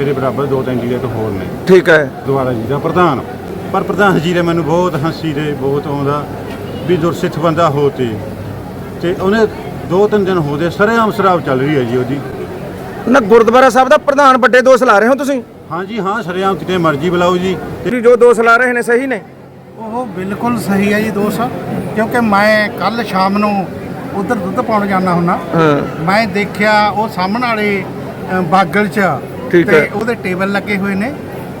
ਮੇਰੇ ਬਰਾਬਰ ਦੋ ਤਿੰਨ ਕੈਂਡੀਡੇਟ ਹੋਰ ਨੇ। ਠੀਕ ਹੈ। ਦੁਆਰਾ ਜੀ ਦਾ ਪ੍ਰਧਾਨ। ਪਰ ਪ੍ਰਧਾਨ ਜੀ ਨੇ ਮੈਨੂੰ ਬਹੁਤ ਹੰਸੀ ਦੇ ਬਹੁਤ ਆਉਂਦਾ ਵੀ ਦੁਰਸਿੱਖ ਬੰਦਾ ਹੋ ਤੇ। ਤੇ ਉਹਨੇ ਦੋ ਤਿੰਨ ਦਿਨ ਹੋ ਗਏ ਸਰੇਆਮ ਸ਼ਰਾਬ ਚੱਲ ਰਹੀ ਹੈ ਜੀ ਉਹਦੀ। ਨਾ ਗੁਰਦੁਆਰਾ ਸਾਹਿਬ ਦਾ ਪ੍ਰਧਾਨ ਵੱਡੇ ਦੋਸ਼ ਲਾ ਰਹੇ ਹੋ ਤੁਸੀਂ? ਹਾਂਜੀ ਹਾਂ ਸਰੇਆਮ ਕਿਤੇ ਮਰਜ਼ੀ ਬੁਲਾਓ ਜੀ। ਤੇ ਜੋ ਦੋਸ਼ ਲਾ ਰਹੇ ਨੇ ਸਹੀ ਨੇ। ਉਹ ਬਿਲਕੁਲ ਸਹੀ ਹੈ ਜੀ ਦੋਸਤ ਕਿਉਂਕਿ ਮੈਂ ਕੱਲ ਸ਼ਾਮ ਨੂੰ ਉਧਰ ਦੁੱਧ ਪਾਉਣ ਜਾਣਾ ਹੁੰਨਾ। ਹਾਂ। ਮੈਂ ਦੇਖਿਆ ਉਹ ਸਾਹਮਣੇ ਵਾਲੇ ਬਾਗਲ 'ਚ ਠੀਕ ਤੇ ਹੈ। ਉਹਦੇ ਟੇਬਲ ਲੱਗੇ ਹੋਏ ਨੇ।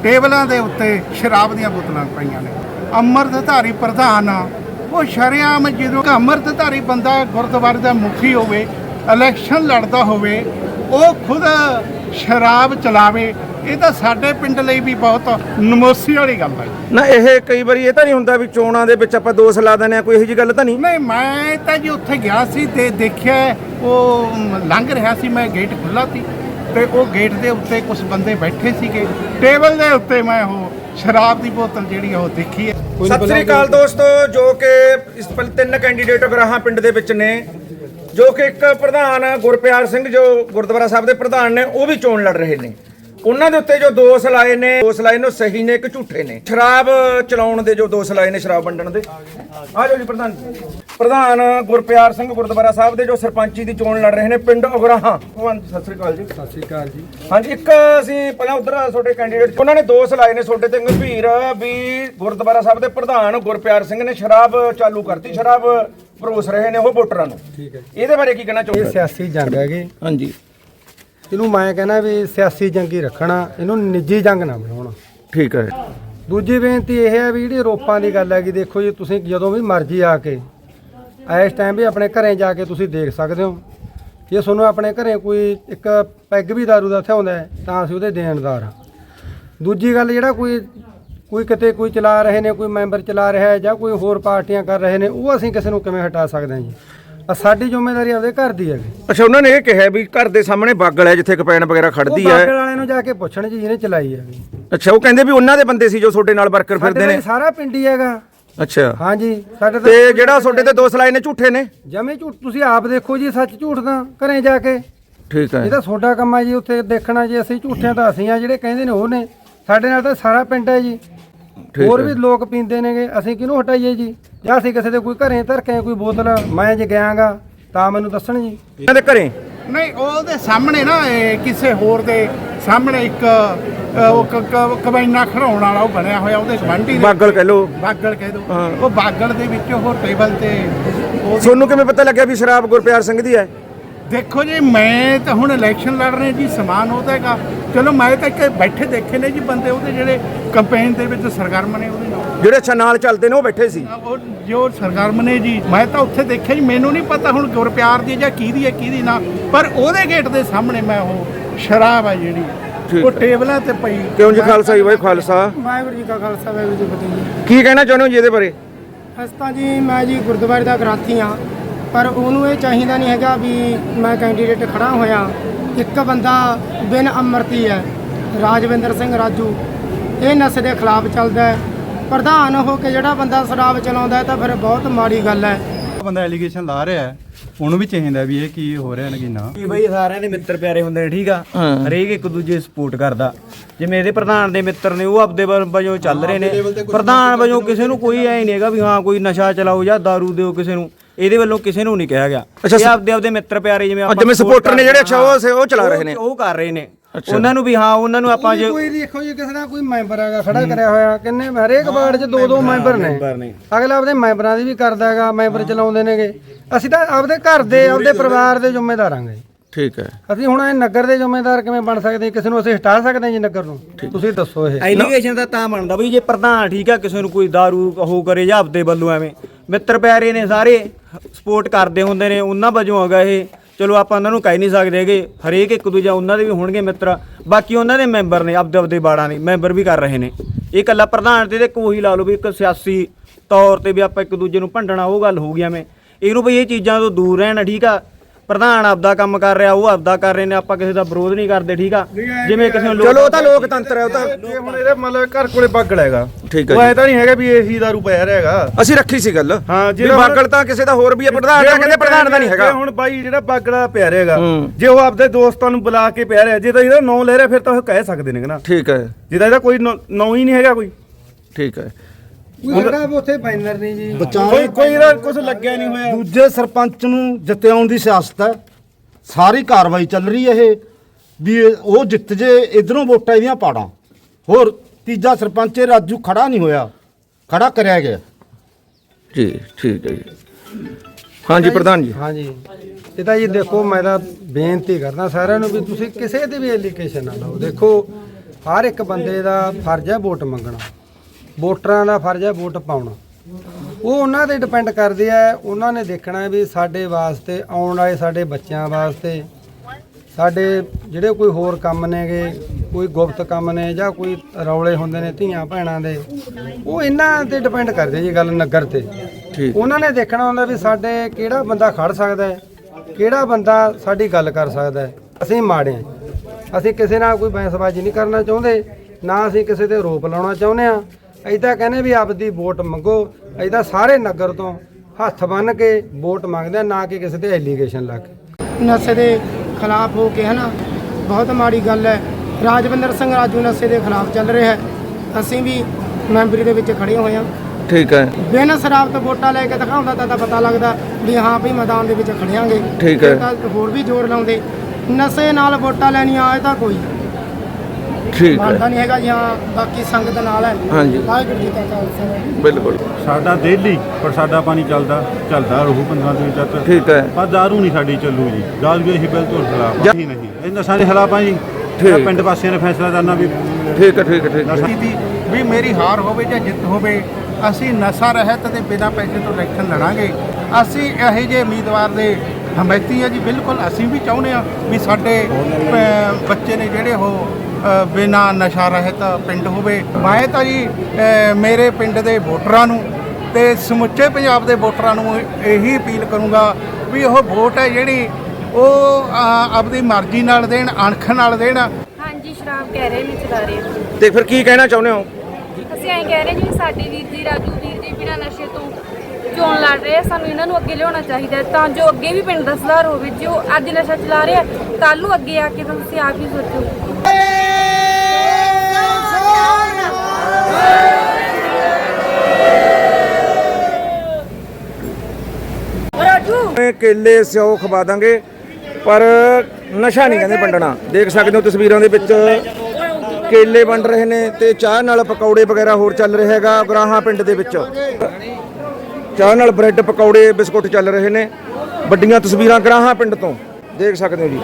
ਟੇਬਲਾਂ ਦੇ ਉੱਤੇ ਸ਼ਰਾਬ ਦੀਆਂ ਬੋਤਲਾਂ ਪਈਆਂ ਨੇ। ਅੰਮ੍ਰਿਤਧਾਰੀ ਪ੍ਰਧਾਨ ਆ ਉਹ ਸ਼ਰੇਆਮ ਜਦੋਂ ਕਿ ਅੰਮ੍ਰਿਤਧਾਰੀ ਬੰਦਾ ਗੁਰਦੁਆਰੇ ਦਾ ਮੁਖੀ ਹੋਵੇ ਇਲੈਕਸ਼ਨ ਲੜਦਾ ਹੋਵੇ ਉਹ ਖੁਦ ਸ਼ਰਾਬ ਚਲਾਵੇ ਇਹ ਤਾਂ ਸਾਡੇ ਪਿੰਡ ਲਈ ਵੀ ਬਹੁਤ ਨਮੋਸੀ ਵਾਲੀ ਗੱਲ ਹੈ। ਨਾ ਇਹ ਕਈ ਵਾਰੀ ਇਹ ਤਾਂ ਨਹੀਂ ਹੁੰਦਾ ਵੀ ਚੋਣਾਂ ਦੇ ਵਿੱਚ ਆਪਾਂ ਦੋਸ਼ ਲਾ ਦਿੰਦੇ ਆ ਕੋਈ ਇਹੋ ਜੀ ਗੱਲ ਤਾਂ ਨਹੀਂ? ਨਹੀਂ ਮੈਂ ਤਾਂ ਜੀ ਉੱਥੇ ਗਿਆ ਸੀ ਤੇ ਦੇਖਿਆ ਉਹ ਲੰਘ ਰਿਹਾ ਸੀ ਮੈਂ ਗੇਟ ਖੁੱਲਾ ਸੀ। ਤੇ ਉਹ ਗੇਟ ਦੇ ਉੱਤੇ ਕੁਝ ਬੰਦੇ ਬੈਠੇ ਸੀਗੇ। ਟੇਬਲ ਦੇ ਉੱਤੇ ਮੈਂ ਉਹ ਸ਼ਰਾਬ ਦੀ ਬੋਤਲ ਜਿਹੜੀ ਉਹ ਦੇਖੀ ਹੈ। ਸਤਿ ਸ੍ਰੀ ਅਕਾਲ ਦੋਸਤੋ ਜੋ ਕਿ ਇਸ ਪਲ ਤਿੰਨ ਕੈਂਡੀਡੇਟ ਗਰਾਹਾਂ ਪਿੰਡ ਦੇ ਵਿੱਚ ਨੇ ਜੋ ਕਿ ਇੱਕ ਪ੍ਰਧਾਨ ਗੁਰਪਿਆਰ ਸਿੰਘ ਜੋ ਗੁਰਦੁਆਰਾ ਸਾਹਿਬ ਦੇ ਪ੍ਰਧਾਨ ਨੇ ਉਹ ਵੀ ਚੋਣ ਲੜ ਰਹੇ ਨੇ। ਉਹਨਾਂ ਦੇ ਉੱਤੇ ਜੋ ਦੋਸ਼ ਲਾਏ ਨੇ ਦੋਸ਼ ਲਾਏ ਨੇ ਉਹ ਸਹੀ ਨੇ ਕਿ ਝੂਠੇ ਨੇ। ਸ਼ਰਾਬ ਚਲਾਉਣ ਦੇ ਜੋ ਦੋਸ਼ ਲਾਏ ਨੇ ਸ਼ਰਾਬ ਵੰਡਣ ਦੇ। ਆ ਜਾਓ ਜੀ ਪ੍ਰਧਾਨ ਜੀ। ਪ੍ਰਧਾਨ ਗੁਰਪਿਆਰ ਸਿੰਘ ਗੁਰਦੁਆਰਾ ਸਾਹਿਬ ਦੇ ਜੋ ਸਰਪੰਚੀ ਦੀ ਚੋਣ ਲੜ ਰਹੇ ਨੇ ਪਿੰਡ ਉਗਰਾਹਾਂ। ਭਗਵਾਨ ਸਤਿ ਸ੍ਰੀ ਅਕਾਲ ਜੀ। ਸਤਿ ਸ਼੍ਰੀ ਅਕਾਲ ਜੀ। ਹਾਂਜੀ ਇੱਕ ਅਸੀਂ ਪਹਿਲਾਂ ਉਧਰ ਤੁਹਾਡੇ ਕੈਂਡੀਡੇਟ ਉਹਨਾਂ ਨੇ ਦੋਸ਼ ਲਾਏ ਨੇ ਤੁਹਾਡੇ ਤੇ ਗੰਭੀਰ ਵੀ ਗੁਰਦੁਆਰਾ ਸਾਹਿਬ ਦੇ ਪ੍ਰਧਾਨ ਗੁਰਪਿਆਰ ਸਿੰਘ ਨੇ ਸ਼ਰਾਬ ਚਾਲੂ ਕਰਤੀ ਸ਼ਰਾਬ ਪਰੋਸ ਰਹੇ ਨੇ ਉਹ ਵੋਟਰਾਂ ਨੂੰ। ਠੀਕ ਹੈ ਇਹਦੇ ਬਾਰੇ ਕੀ ਕਹਿਣਾ ਇਹ ਚਾਹੁੰਦੇ ਸਿਆਸੀ ਜੰਗ ਹੈਗੀ। ਹਾਂਜੀ। ਇਹਨੂੰ ਮੈਂ ਕਹਿੰਦਾ ਵੀ ਸਿਆਸੀ ਜੰਗੀ ਰੱਖਣਾ ਇਹਨੂੰ ਨਿੱਜੀ ਜੰਗ ਨਾ ਬਣਾਉਣਾ। ਠੀਕ ਹੈ। ਦੂਜੀ ਬੇਨਤੀ ਇਹ ਹੈ ਵੀ ਜਿਹੜੀ ਰੋਪਾਂ ਦੀ ਗੱਲ ਹੈਗੀ ਦੇਖੋ ਜੀ ਤੁਸੀਂ ਜਦੋਂ ਵੀ ਮਰਜ਼ੀ ਆ ਕੇ ਇਸ ਟਾਈਮ ਵੀ ਆਪਣੇ ਘਰੇ ਜਾ ਕੇ ਤੁਸੀਂ ਦੇਖ ਸਕਦੇ ਹੋ ਜੇ ਤੁਹਾਨੂੰ ਆਪਣੇ ਘਰੇ ਕੋਈ ਇੱਕ ਪੈਗ ਵੀ ਦਾਰੂ ਦਾ ਥਿਆਉਂਦਾ ਹੈ ਤਾਂ ਅਸੀਂ ਉਹਦੇ ਦੇਣਦਾਰ ਹਾਂ। ਦੂਜੀ ਗੱਲ ਜਿਹੜਾ ਕੋਈ ਕੋਈ ਕਿਤੇ ਕੋਈ ਚਲਾ ਰਹੇ ਨੇ ਕੋਈ ਮੈਂਬਰ ਚਲਾ ਰਿਹਾ ਹੈ ਜਾਂ ਕੋਈ ਹੋਰ ਪਾਰਟੀਆਂ ਕਰ ਰਹੇ ਨੇ ਉਹ ਅਸੀਂ ਕਿਸੇ ਨੂੰ ਕਿਵੇਂ ਹਟਾ ਸਕਦੇ ਹਾਂ ਜੀ? ਆਹ ਸਾਡੀ ਜ਼ਿੰਮੇਵਾਰੀ ਆਪਦੇ ਘਰ ਦੀ ਹੈਗੀ। ਅੱਛਾ ਉਹਨਾਂ ਨੇ ਇਹ ਕਿਹਾ ਵੀ ਘਰ ਦੇ ਸਾਹਮਣੇ ਬਾਗਲ ਹੈ ਜਿੱਥੇ ਕਪੈਣ ਵਗੈਰਾ ਖੜਦੀ ਬਾਗਲ ਹੈ ਵਾਲਿਆਂ ਨੂੰ ਜਾ ਕੇ ਪੁੱਛਣ ਜੀ ਜਿਹਨੇ ਚਲਾਈ ਹੈਗੀ। ਅੱਛਾ ਉਹ ਕਹਿੰਦੇ ਵੀ ਉਹਨਾਂ ਦੇ ਬੰਦੇ ਸੀ ਜੋ ਤੁਹਾਡੇ ਨਾਲ ਵਰਕਰ ਫਿਰਦੇ ਨੇ। ਸਾਰਾ ਪਿੰਡ ਹੀ ਹੈਗਾ। ਅੱਛਾ। ਹਾਂਜੀ ਸਾਡੇ ਤਾਂ ਤੇ ਜਿਹੜਾ ਤੁਹਾਡੇ ਤੇ ਦੋਸ਼ ਲਾਏ ਨੇ ਝੂਠੇ ਨੇ? ਜਮੇ ਝੂਠ ਤੁਸੀਂ ਆਪ ਦੇਖੋ ਜੀ ਸੱਚ ਝੂਠ ਦਾ ਘਰੇ ਜਾ ਕੇ। ਠੀਕ ਇਹ ਤਾਂ ਤੁਹਾਡਾ ਕੰਮ ਹੈ ਜੀ ਉੱਥੇ ਦੇਖਣਾ ਜੀ ਅਸੀਂ ਝੂਠਿਆਂ ਤਾਂ ਅਸੀਂ ਆ ਜਿਹੜੇ ਕਹਿੰਦੇ ਨੇ ਉਹ ਨੇ। ਸਾਡੇ ਨਾਲ ਤਾਂ ਸਾਰਾ ਪਿੰਡ ਹੈ ਜੀ। ਠੀਕ ਹੋਰ ਹੈ। ਵੀ ਲੋਕ ਪੀਂਦੇ ਨੇਗੇ ਅਸੀਂ ਕਿਹਨੂੰ ਹਟਾਈਏ ਜੀ? ਜਾਂ ਅਸੀਂ ਕਿਸੇ ਦੇ ਕੋਈ ਘਰੇ ਧਰ ਕੇ ਕੋਈ ਬੋਤਲ ਮੈਂ ਜੇ ਗਿਆਗਾ ਤਾਂ ਮੈਨੂੰ ਦੱਸਣ ਜੀ। ਇਹਨਾਂ ਦੇ ਘਰੇ? ਨਹੀਂ ਉਹਦੇ ਸਾਹਮਣੇ ਨਾ ਕਿਸੇ ਹੋਰ ਦੇ ਸਾਹਮਣੇ ਇੱਕ ਉਹ ਕਬੈਨਾ ਖੜਾਉਣ ਵਾਲਾ ਉਹ ਬਣਿਆ ਹੋਇਆ ਉਹਦੇ ਗਵਾਂਢੀ ਬਾਗਲ ਕਹਿ ਲੋ ਬਾਗਲ ਕਹਿ ਦੋ। ਹਾਂ। ਉਹ ਬਾਗਲ ਦੇ ਵਿੱਚ ਉਹ ਟੇਬਲ ਤੇ ਉਹ ਤੁਹਾਨੂੰ ਕਿਵੇਂ ਪਤਾ ਲੱਗਿਆ ਵੀ ਸ਼ਰਾਬ ਗੁਰਪਿਆਰ ਸਿੰਘ ਦੀ ਹੈ? ਦੇਖੋ ਜੀ ਮੈਂ ਤਾਂ ਹੁਣ ਇਲੈਕਸ਼ਨ ਲੜ ਰਹੇ ਜੀ ਸਮਾਨ ਉਹਦਾ ਹੈਗਾ। ਚਲੋ ਮੈਂ ਤਾਂ ਇੱਕ ਬੈਠੇ ਦੇਖੇ ਨੇ ਜੀ ਬੰਦੇ ਉਹਦੇ ਜਿਹੜੇ ਕੰਪੇਨ ਦੇ ਵਿੱਚ ਸਰਗਰਮ ਨੇ ਉਹਦੇ ਨਾਲ ਜਿਹੜੇ ਅੱਛਾ ਨਾਲ ਚੱਲਦੇ ਨੇ ਉਹ ਬੈਠੇ ਸੀ। ਉਹ ਜੋ ਸਰਗਰਮ ਨੇ ਜੀ ਮੈਂ ਤਾਂ ਉੱਥੇ ਦੇਖਿਆ ਜੀ ਮੈਨੂੰ ਨਹੀਂ ਪਤਾ ਹੁਣ ਗੁਰਪਿਆਰ ਦੀ ਜਾਂ ਕਿਹਦੀ ਹੈ ਕਿਹਦੀ ਨਾ ਪਰ ਉਹਦੇ ਗੇਟ ਦੇ ਸਾਹਮਣੇ ਮੈਂ ਉਹ ਸ਼ਰਾਬ ਆ ਜਿਹੜੀ ਉਹ। ਟੇਬਲਾਂ ਤੇ ਪਈ। ਕਿਉਂ ਜੀ ਖਾਲਸਾ ਜੀ ਬਾਈ ਖਾਲਸਾ? ਵਾਹਿਗੁਰੂ ਜੀ ਕਾ ਖਾਲਸਾ ਵਾਹਿਗੁਰੂ ਜੀ ਫਤਿਹ ਜੀ। ਕੀ ਕਹਿਣਾ ਚਾਹੁੰਦੇ ਹੋ ਜੀ ਇਹਦੇ ਬਾਰੇ? ਅਸੀਂ ਤਾਂ ਜੀ ਮੈਂ ਜੀ ਗੁਰਦੁਆਰੇ ਦਾ ਗ੍ਰਾਂਥੀ ਆ ਪਰ ਉਹਨੂੰ ਇਹ ਚਾਹੀਦਾ ਨਹੀਂ ਹੈਗਾ ਵੀ ਮੈਂ ਕੈਂਡੀਡੇਟ ਖੜਾ ਹੋਇਆ। ਇੱਕ ਬੰਦਾ ਬਿਨ ਅਮਰਤੀ ਹੈ ਰਾਜਵਿੰਦਰ ਸਿੰਘ ਰਾਜੂ। ਇਹ ਨਸ਼ੇ ਦੇ ਖਿਲਾਫ ਚੱਲਦਾ ਹੈ। ਪ੍ਰਧਾਨ ਹੋ ਕੇ ਜਿਹੜਾ ਬੰਦਾ ਸ਼ਰਾਬ ਚਲਾਉਂਦਾ ਹੈ ਤਾਂ ਫਿਰ ਬਹੁਤ ਮਾੜੀ ਗੱਲ ਹੈ। ਬੰਦਾ ਐਲੀਗੇਸ਼ਨ ਲਾ ਰਿਹਾ ਹੈ ਉਹਨੂੰ ਵੀ ਚਾਹੀਦਾ ਵੀ ਇਹ ਕੀ ਹੋ ਰਿਹਾ ਨਾ ਨਾ। ਕਿ ਬਈ ਸਾਰਿਆਂ ਦੇ ਮਿੱਤਰ ਪਿਆਰੇ ਹੁੰਦੇ ਨੇ ਠੀਕ ਆ। ਹਰੇਕ ਇੱਕ ਦੂਜੇ ਸਪੋਰਟ ਕਰਦਾ। ਜਿਵੇਂ ਇਹਦੇ ਪ੍ਰਧਾਨ ਦੇ ਮਿੱਤਰ ਨੇ ਉਹ ਆਪਦੇ ਵੱਲ ਵਜੋਂ ਚੱਲ ਰਹੇ ਨੇ। ਪ੍ਰਧਾਨ ਵਜੋਂ ਕਿਸੇ ਨੂੰ ਕੋਈ ਐ ਨਹੀਂ ਹੈਗਾ ਵੀ ਹਾਂ ਕੋਈ ਨਸ਼ਾ ਚਲਾਓ ਜਾਂ दारू ਦਿਓ ਕਿਸੇ ਨੂੰ। ਇਹਦੇ ਵੱਲੋਂ ਕਿਸੇ ਨੂੰ ਨਹੀਂ ਕਿਹਾ ਗਿਆ। ਅੱਛਾ, ਇਹ ਆਪਦੇ ਆਪਦੇ ਮਿੱਤਰ ਪਿਆਰੇ ਜਿਵੇਂ ਆਪਾਂ ਜਿਵੇਂ supporter ਨੇ ਜਿਹੜੇ ਅੱਛਾ ਉਹ- ਉਹ ਚਲਾ ਰਹੇ ਨੇ। ਉਹ ਕਰ ਰਹੇ ਨੇ। ਉਹਨਾਂ ਨੂੰ ਵੀ ਹਾਂ ਉਹਨਾਂ ਨੂੰ ਆਪਾਂ ਜੇ ਕੋਈ ਦੇਖੋ ਜੀ ਕਿਸੇ ਦਾ ਕੋਈ ਮੈਂਬਰ ਹੈਗਾ ਖੜਾ ਕਰਿਆ ਹੋਇਆ ਕਿੰਨੇ ਹਰੇਕ ਵਾਰਡ 'ਚ ਦੋ ਦੋ ਮੈਂਬਰ ਨੇ। ਅਗਲਾ ਆਪਦੇ ਮੈਂਬਰਾਂ ਦੀ ਵੀ ਕਰਦਾ ਹੈਗਾ ਮੈਂਬਰ ਚਲਾਉਂਦੇ ਨੇਗੇ। ਅਸੀਂ ਤਾਂ ਆਪਦੇ ਘਰ ਦੇ ਆਪਦੇ ਪਰਿਵਾਰ ਦੇ ਜ਼ਿੰਮੇਦਾਰ ਆਂਗੇ ਠੀਕ ਹੈ। ਅਸੀਂ ਹੁਣ ਇਹ ਨਗਰ ਦੇ ਜ਼ਿੰਮੇਦਾਰ ਕਿਵੇਂ ਬਣ ਸਕਦੇ ਹਾਂ? ਕਿਸੇ ਨੂੰ ਅਸੀਂ ਹਟਾ ਸਕਦੇ ਹਾਂ ਜੀ ਨਗਰ ਨੂੰ? ਤੁਸੀਂ ਦੱਸੋ ਇਹ। ਐਲੀਗੇਸ਼ਨ ਤਾਂ ਤਾਂ ਬਣਦਾ ਬਈ ਜੇ ਪ੍ਰਧਾਨ ਠੀਕ ਆ ਕਿਸੇ ਨੂੰ ਕੋਈ दारू ਉਹ ਕਰੇ ਜਾਂ ਆਪਦੇ ਵੱਲੋਂ ਐਵੇਂ। ਮਿੱਤਰ ਪਿਆਰੇ ਨੇ ਸਾਰੇ ਸਪੋਰਟ ਕਰਦੇ ਹੁੰਦੇ ਨੇ ਉਹਨਾਂ ਵਜੋਂ ਹੈਗਾ ਇਹ। ਚਲੋ ਆਪਾਂ ਉਹਨਾਂ ਨੂੰ ਕਹਿ ਨਹੀਂ ਸਕਦੇ ਹੈਗੇ। ਹਰੇਕ ਇੱਕ ਦੂਜਾ ਉਹਨਾਂ ਦੇ ਵੀ ਹੋਣਗੇ ਮਿੱਤਰ। ਬਾਕੀ ਉਹਨਾਂ ਦੇ ਮੈਂਬਰ ਨੇ, ਆਪਦੇ ਆਪਦੇ ਬਾੜਾਂ ਦੇ ਮੈਂਬਰ ਵੀ ਕਰ ਰਹੇ ਨੇ। ਇਹ ਇਕੱਲਾ ਪ੍ਰਧਾਨ ਤੇ ਤੇ ਕੋਈ ਲਾ ਲਓ ਵੀ ਇੱਕ ਸਿਆਸੀ ਤੌਰ ਤੇ ਵੀ ਆਪਾਂ ਇੱਕ ਦੂਜੇ ਨੂੰ ਭੰਡਣਾ, ਉਹ ਗੱਲ ਹੋ ਗਈ ਐਵੇਂ। ਇਹਨੂੰ ਬਈ ਇਹ ਚੀਜ਼ਾਂ ਤੋਂ ਦੂਰ ਰਹਿਣਾ, ਠੀਕ ਆ? ਪ੍ਰਧਾਨ ਆਪਦਾ ਕੰਮ ਕਰ ਰਿਹਾ ਉਹ ਆਪਦਾ ਕਰ ਰਹੇ ਨੇ ਆਪਾਂ ਕਿਸੇ ਦਾ ਵਿਰੋਧ ਨਹੀਂ ਕਰਦੇ ਠੀਕ ਆ? ਜਿਵੇਂ ਕਿਸੇ ਨੂੰ ਲੋਕ ਚਲੋ ਉਹ ਤਾਂ ਲੋਕਤੰਤਰ ਹੈ ਉਹ ਤਾਂ ਜੇ ਹੁਣ ਇਹਦੇ ਮਤਲਬ ਘਰ ਕੋਲੇ ਬਾਗੜ ਹੈਗਾ ਠੀਕ ਹੈ ਉਹ। ਐ ਤਾਂ ਨਹੀਂ ਹੈਗਾ ਵੀ ਇਹੀ ਦਾਰੂ ਪਿਆ ਹੈਗਾ। ਅਸੀਂ ਰੱਖੀ ਸੀ ਗੱਲ। ਹਾਂ, ਜਿਹੜਾ ਬਾਗਲ ਤਾਂ ਕਿਸੇ ਦਾ ਹੋਰ ਵੀ ਹੈ ਪ੍ਰਧਾਨ ਦਾ ਕਹਿੰਦੇ ਪ੍ਰਧਾਨ ਦਾ ਨਹੀਂ ਹੈਗਾ। ਜੇ ਹੁਣ ਬਾਈ ਜਿਹੜਾ ਬਾਗੜਾ ਪਿਆ ਹੈਗਾ ਹੂੰ। ਜੇ ਉਹ ਆਪਦੇ ਦੋਸਤਾਂ ਨੂੰ ਬੁਲਾ ਕੇ ਪਿਆ ਰਿਹਾ ਜੇ ਤਾਂ ਇਹਦਾ ਨਾਂ ਲੈ ਰਿਹਾ ਫਿਰ ਤਾਂ ਉਹ ਕਹਿ ਸਕਦੇ ਨੇ ਕਿ ਨਾ। ਠੀਕ ਹੈ। ਜਿਹਦਾ ਇਹਦਾ ਕੋਈ ਨਾਂ ਨਾਂ ਹੀ ਨਹੀਂ ਹੈਗਾ ਕੋਈ। ਠੀਕ ਹੈ। ਕੋਈ ਸਾਡਾ ਉੱਥੇ ਬੈਨਰ ਨਹੀਂ ਜੀ? ਕੋਈ ਕੋਈ ਇਹਦਾ ਕੁਝ ਲੱਗਿਆ ਨਹੀਂ ਹੋਇਆ। ਦੂਜੇ ਸਰਪੰਚ ਨੂੰ ਜਿੱਤਿਆਉਣ ਦੀ ਸਿਆਸਤ ਹੈ। ਸਾਰੀ ਕਾਰਵਾਈ ਚੱਲ ਰਹੀ ਹੈ ਇਹ ਵੀ ਇਹ- ਉਹ ਜਿੱਤ ਜੇ ਇਧਰੋਂ ਵੋਟਾਂ ਇਹਦੀਆਂ ਪਾੜਾਂ। ਹੋਰ ਤੀਜਾ ਸਰਪੰਚ ਇਹ ਰਾਜੂ ਖੜਾ ਨਹੀਂ ਹੋਇਆ। ਖੜਾ ਕਰਿਆ ਗਿਆ। ਜੀ ਠੀਕ ਹੈ ਜੀ। ਹਾਂਜੀ ਪ੍ਰਧਾਨ ਜੀ। ਹਾਂਜੀ। ਇਹ ਤਾਂ ਜੀ ਦੇਖੋ ਮੈਂ ਤਾਂ ਬੇਨਤੀ ਕਰਦਾ ਸਾਰਿਆਂ ਨੂੰ ਵੀ ਤੁਸੀਂ ਕਿਸੇ ਦੀ ਵੀ ਐਲੀਗੇਸ਼ਨ ਨਾ ਲਾਓ। ਦੇਖੋ ਹਰ ਇੱਕ ਬੰਦੇ ਦਾ ਫਰਜ਼ ਹੈ ਵੋਟ ਮੰਗਣਾ। ਵੋਟਰਾਂ ਦਾ ਫਰਜ਼ ਹੈ ਵੋਟ ਪਾਉਣਾ। ਉਹ ਉਹਨਾਂ ਤੇ ਡਿਪੈਂਡ ਕਰਦੇ ਆ ਉਹਨਾਂ ਨੇ ਦੇਖਣਾ ਵੀ ਸਾਡੇ ਵਾਸਤੇ ਆਉਣ ਵਾਲੇ ਸਾਡੇ ਬੱਚਿਆਂ ਵਾਸਤੇ ਸਾਡੇ ਜਿਹੜੇ ਕੋਈ ਹੋਰ ਕੰਮ ਨੇਗੇ ਕੋਈ ਗੁਪਤ ਕੰਮ ਨੇ ਜਾਂ ਕੋਈ ਰੌਲੇ ਹੁੰਦੇ ਨੇ ਧੀਆਂ ਭੈਣਾਂ ਦੇ ਉਹ ਇਹਨਾਂ ਤੇ ਡਿਪੈਂਡ ਕਰਦੇ ਜੀ ਗੱਲ ਨਗਰ ਤੇ। ਠੀਕ। ਉਹਨਾਂ ਨੇ ਦੇਖਣਾ ਹੁੰਦਾ ਵੀ ਸਾਡੇ ਕਿਹੜਾ ਬੰਦਾ ਖੜ ਸਕਦਾ ਹੈ ਕਿਹੜਾ ਬੰਦਾ ਸਾਡੀ ਗੱਲ ਕਰ ਸਕਦਾ ਹੈ। ਅਸੀਂ ਮਾੜੇ ਅਸੀਂ ਕਿਸੇ ਨਾਲ ਕੋਈ ਬਹਿਸਬਾਜ਼ੀ ਨਹੀਂ ਕਰਨਾ ਚਾਹੁੰਦੇ ਨਾ ਅਸੀਂ ਕਿਸੇ ਤੇ ਰੋਪ ਲਾਉਣਾ ਚਾਹੁੰਦੇ ਆ ਐਦਾਂ ਕਹਿੰਦੇ ਵੀ ਆਪਦੀ ਵੋਟ ਮੰਗੋ ਐਦਾਂ ਸਾਰੇ ਨਗਰ ਤੋਂ ਹੱਥ ਬੰਨ ਕੇ ਵੋਟ ਮੰਗਦੇ ਆ ਨਾ ਕਿ ਕਿਸੇ ਤੇ ਐਲੀਗੇਸ਼ਨ ਲਾ ਕੇ। ਨਸ਼ੇ ਦੇ ਖਿਲਾਫ ਹੋ ਕੇ ਹਨਾ ਬਹੁਤ ਮਾੜੀ ਗੱਲ ਹੈ। ਰਾਜਵਿੰਦਰ ਸਿੰਘ ਰਾਜੂ ਨਸ਼ੇ ਦੇ ਖਿਲਾਫ ਚੱਲ ਰਿਹਾ ਹੈ। ਅਸੀਂ ਵੀ ਮੈਂਬਰੀ ਦੇ ਵਿੱਚ ਖੜੇ ਹੋਏ ਹਾਂ। ਠੀਕ ਹੈ। ਬਿਨਾਂ ਸ਼ਰਾਬ ਤੋਂ ਵੋਟਾਂ ਲੈ ਕੇ ਦਿਖਾਉਂਦਾ ਤਾਂ ਤਾਂ ਪਤਾ ਲੱਗਦਾ ਵੀ ਹਾਂ ਵੀ ਮੈਦਾਨ ਦੇ ਵਿੱਚ ਖੜਿਆਂਗੇ ਠੀਕ ਹੈ। ਤਾਂ ਹੋਰ ਵੀ ਜ਼ੋਰ ਲਾਉਂਦੇ। ਨਸ਼ੇ ਨਾਲ ਵੋਟਾਂ ਲੈਣੀਆਂ ਆਏ ਤਾਂ ਕੋਈ ਠੀਕ ਹੈ। ਬਣਦਾ ਨਹੀਂ ਹੈਗਾ ਜੀ ਹਾਂ ਬਾਕੀ ਸੰਗਤ ਨਾਲ ਹੈ। ਹਾਂਜੀ। ਵਾਹਿਗੁਰੂ ਜੀ ਕਾ ਖਾਲਸਾ। ਬਿਲਕੁਲ। ਸਾਡਾ ਦਿੱਲੀ ਪਰ ਸਾਡਾ ਪਾਣੀ ਚੱਲਦਾ ਚੱਲਦਾ ਰਹੂ 15 ਦਿਨ ਤੱਕ। ਠੀਕ ਹੈ। ਪਰ ਦਾਰੂ ਨਹੀਂ ਸਾਡੀ ਚੱਲੂ ਜੀ। ਦਾਰੂ ਅਸੀਂ ਬਿਲਕੁਲ ਖਿਲਾਫ ਜਾ- ਨਹੀਂ ਨਹੀਂ। ਇਹ ਨਸ਼ਾ ਦੇ ਖਿਲਾਫ ਆ ਜੀ ਠੀਕ। ਇਹ ਪਿੰਡ ਵਾਸੀਆਂ ਨੇ ਫੈਸਲਾ ਕਰਨਾ ਵੀ ਠੀਕ ਹੈ ਠੀਕ ਹੈ ਠੀਕ ਹੈ। ਨਸ਼ਾ ਦੀ ਵੀ ਮੇਰੀ ਹਾਰ ਹੋਵੇ ਜਾਂ ਜਿੱਤ ਹੋਵੇ ਅਸੀਂ ਨਸ਼ਾ ਰਹਿਤ ਤੇ ਬਿਨਾਂ ਪੈਸੇ ਤੋਂ ਇਲੈਕਸ਼ਨ ਲੜਾਂਗੇ। ਅਸੀਂ ਇਹੋ ਜਿਹੇ ਉਮੀਦਵਾਰ ਦੇ ਹਮਾਇਤੀ ਆ ਜੀ। ਬਿਲਕੁਲ ਅਸੀਂ ਵੀ ਚਾਹੁੰਦੇ ਆ ਵੀ ਸਾਡੇ ਅਹ, ਬੱਚੇ ਨੇ ਜਿਹੜੇ ਉਹ ਬਿਨਾਂ ਨਸ਼ਾ ਰਹਿਤ ਪਿੰਡ ਹੋਵੇ। ਮੈਂ ਤਾਂ ਜੀ ਮੇਰੇ ਪਿੰਡ ਦੇ ਵੋਟਰਾਂ ਨੂੰ ਤੇ ਸਮੁੱਚੇ ਪੰਜਾਬ ਦੇ ਵੋਟਰਾਂ ਨੂੰ ਇਹੀ ਅਪੀਲ ਕਰੂੰਗਾ ਵੀ ਉਹ ਵੋਟ ਹੈ ਜਿਹੜੀ ਉਹ ਆਪਦੀ ਮਰਜ਼ੀ ਨਾਲ ਦੇਣ ਅਣਖ ਨਾਲ ਦੇਣ। ਹਾਂਜੀ ਸ਼ਰਾਬ ਕਹਿ ਰਹੇ ਨੇ ਚਲਾ ਰਹੇ ਤੇ ਫਿਰ ਕੀ ਕਹਿਣਾ ਚਾਹੁੰਦੇ ਹੋ? ਅਸੀਂ ਐਂ ਕਹਿ ਰਹੇ ਜੀ ਸਾਡੇ ਵੀਰ ਜੀ ਰਾਜੂ ਵੀਰ ਜੀ ਬਿਨਾਂ ਨਸ਼ੇ ਤੋਂ ਚੋਣ ਲੜ ਰਹੇ ਆ। ਸਾਨੂੰ ਇਹਨਾਂ ਨੂੰ ਅੱਗੇ ਲਿਆਉਣਾ ਚਾਹੀਦਾ ਤਾਂ ਜੋ ਅੱਗੇ ਵੀ ਪਿੰਡ ਦਾ ਸੁਧਾਰ ਹੋਵੇ ਜੋ ਅੱਜ ਨਸ਼ਾ ਚਲਾ ਰਹੇ ਕੱਲ ਨੂੰ ਅੱਗੇ ਆ ਕੇ ਤਾਂ ਤੁਸੀਂ ਆਪ ਹੀ ਸੋਚੋ। ਕੇਲੇ ਸਿਓ ਖਵਾ ਦਾਂਗੇ, ਪਰ ਨਸ਼ਾ ਨਹੀਂ ਕਹਿੰਦੇ ਵੰਡਣਾ। ਦੇਖ ਸਕਦੇ ਹੋ ਤਸਵੀਰਾਂ ਦੇ ਵਿੱਚ ਕੇਲੇ ਵੰਡ ਰਹੇ ਨੇ ਤੇ ਚਾਹ ਨਾਲ ਪਕੌੜੇ ਵਗੈਰਾ ਹੋਰ ਚੱਲ ਰਿਹਾ ਹੈਗਾ ਗਰਾਹਾਂ ਪਿੰਡ ਦੇ ਵਿੱਚ। ਚਾਹ ਨਾਲ ਬ੍ਰੈਡ, ਪਕੌੜੇ, ਬਿਸਕੁਟ ਚੱਲ ਰਹੇ ਨੇ। ਵੱਡੀਆਂ ਤਸਵੀਰਾਂ ਗਰਾਹਾਂ ਪਿੰਡ ਤੋਂ। ਦੇਖ ਸਕਦੇ ਹੋ ਜੀ।